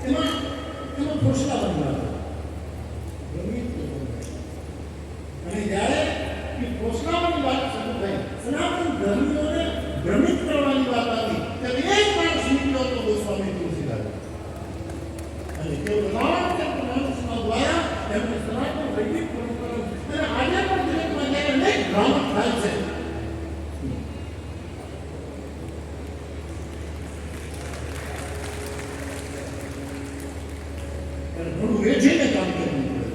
એમાં એમાં ખોસલા બનવા અને જ્યારે એ ખોસલાઓની વાત શરૂ થઈ સનાતન ધર્મીઓને ભ્રમિત કરવાની ત્યારે ઘણું વેચીને કામ કરવું પડે.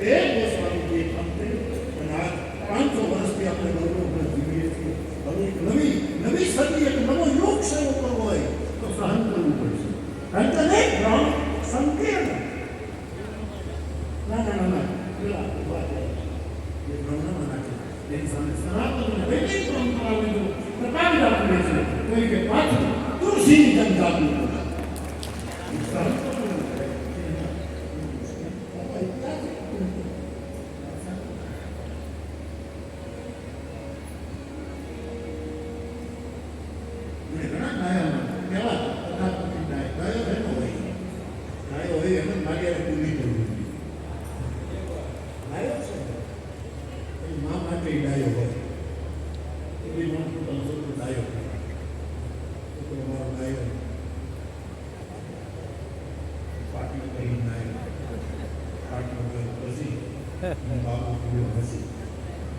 તે ગોસ્વામીજીએ કામ કર્યું અને આ પાંચસો વર્ષથી આપણે ગૌરવ જીવીએ છીએ. હવે એક નવી નવી સદી, એક નવો યોગ શરૂ કરવો હોય તો સહન કરવું પડશે. કારણ કે અનેક ભ્રમ સંકીર્ણ ના ના ના ના. પેલા થયા. એ મના છે એની સામે સનાતન વૈદિક પરંપરાને જો ટકાવી રાખવી છે, તો એ કે પાછું તુલસીની જન જાગવું કરવું ગાયો છે એ મા માટે ગાયો હોય એટલી મન પોતાનો છોકરો ગાયો છોકરો મારો ગાયો પાટલો કરીને ગાયો પાટલો ગયો પછી બાબુ પૂર્યો હસી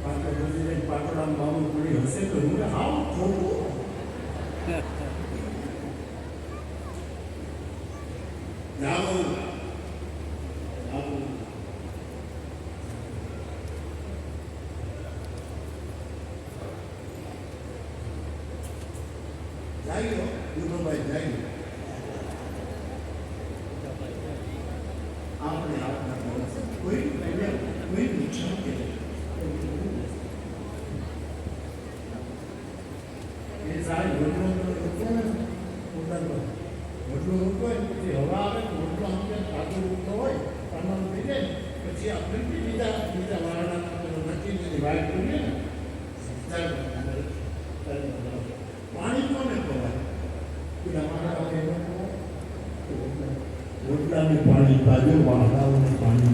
પાટલો પછી જઈને પાટલામાં બાબુ પૂરી હસે તો હું હાવ ખોટું જાઓ જાઓ જાયો ગુરુભાઈ જાયો આપણે આપના માણસ કોઈ પ્રેમ કોઈ નુકસાન કે એ સારી રોટલો પછી હવા આવે તો રોટલો કાચો રોટલો હોય તમારું થઈ જાય પછી આપણે બીજા બીજા વાળાના નક્કી વાત કરીએ ને. પાણી કોને કહેવાય પેલા મારા રોટલાને પાણી પાજો વાહડાઓને પાણી